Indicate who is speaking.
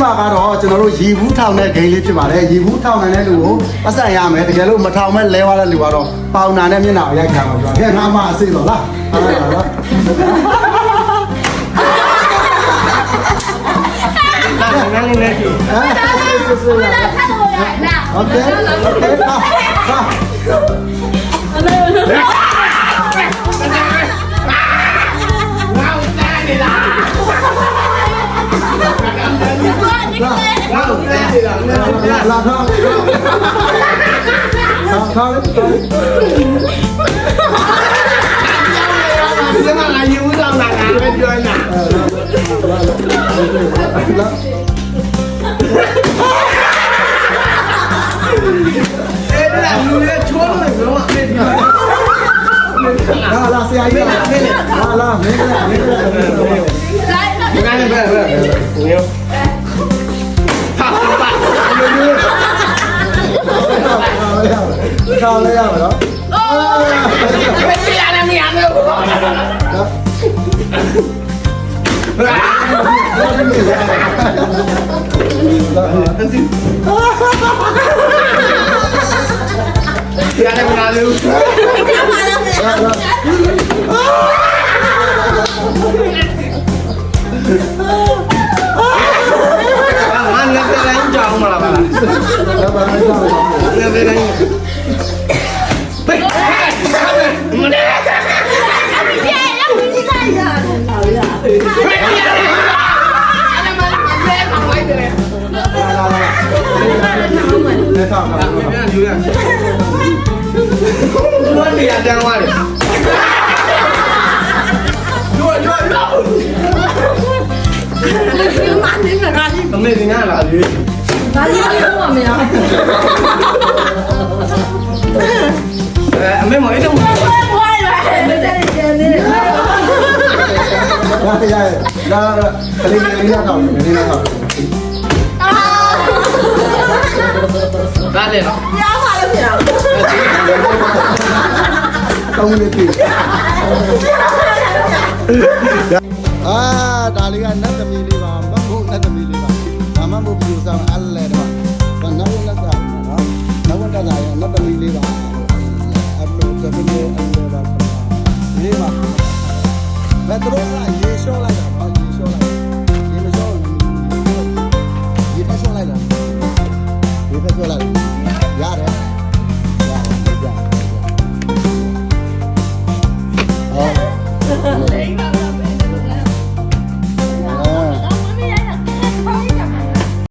Speaker 1: ကတော့ကျွန်တော်တို့ရီဘူးထောင်တဲ့ဂိမ်းလေးဖြစ်ပါတယ်ရီဘူးထောင်တဲ့လူကိုပတ်စံရမယ်တကယ်လို့မထောင်မဲ့လဲသွားတဲ့လူကတော့ပေါင်နာနဲ့မျက်နှာကိုရိုက်ခံပါပြောခဲ့ငါမအစိတော့လားဟုတ်ပါလား
Speaker 2: နားလေးနဲ့ကြည့်
Speaker 1: ဟမ်ဆွဆွရโอเคโอเค
Speaker 2: là không
Speaker 1: không không Thế mà
Speaker 2: là như cái lòng nàng nào bên dưới nàng Ê, nó làm như thế chốt rồi đúng không ạ? Bên dưới Là,
Speaker 1: là, xe ấy Là, là, mấy cái này, mấy cái này Ngay lên,
Speaker 2: về, về sao lấy ra rồi đó. Mày
Speaker 1: đi ăn em ăn đâu Đi
Speaker 2: ăn em ra luôn Ăn ăn ăn ăn cho không mà làm à? လည်းတိုင်းဟေးမနေ
Speaker 1: လာလာလာလက်ထောက်လာ
Speaker 2: ပြန်ယူရလွန်နေရတန်းသွားတယ်ညွတ်ညွတ်ညွတ်အမေကငါလာလေအဲ
Speaker 1: ရလာကလေးလေးရတော့လေးလာတော့
Speaker 2: ကားလေနော်
Speaker 1: တောင်းနေပြီအာဒါလေးကနတ်သမီးလေးပါမဟုတ်နတ်သမီးလေးပါဘာမှမဟုတ်ပြူဆောင်အလဲတော့